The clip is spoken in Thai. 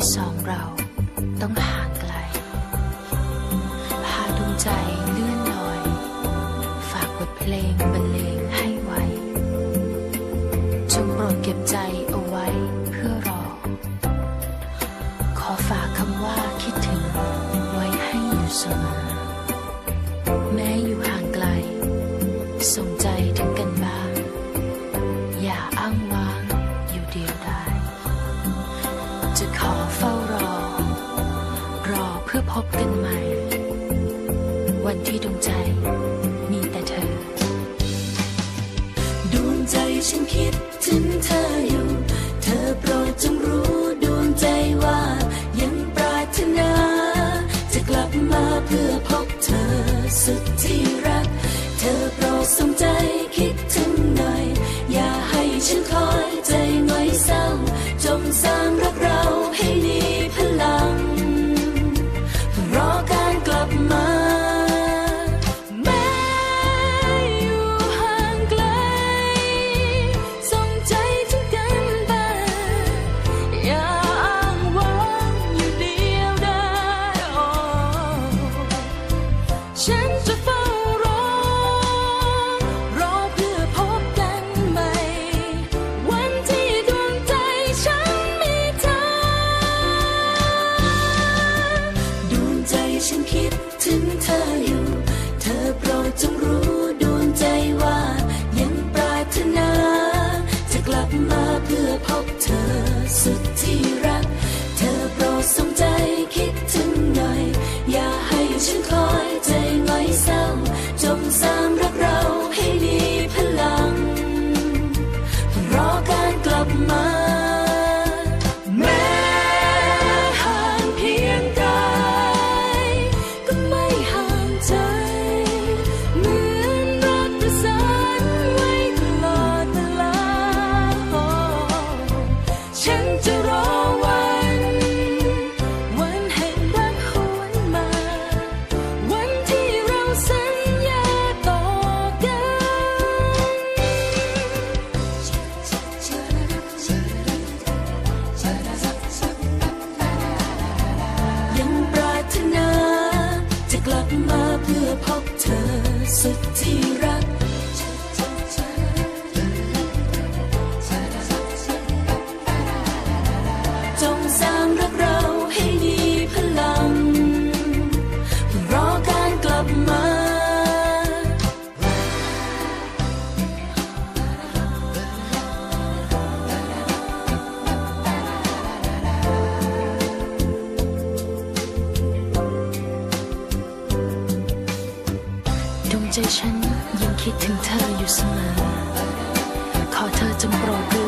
ที่สองเราต้องห่างไกล พาดวงใจเลื่อนลอย ฝากบทเพลงบรรเลงให้ไว้ จงโปรดเก็บใจเอาไว้เพื่อรอ ขอฝากคำว่าคิดถึงไว้ให้อยู่เสมอ แม้อยู่ห่างไกล ส่งใจ เฝ้ารอ รอเพื่อพบกันใหม่ วันที่ดวงใจมีแต่เธอ ดวงใจฉันคิด ฉันคิดถึงเธออยู่ ใจฉันยังคิดถึงเธออยู่เสมอ ขอเธอจงโปรด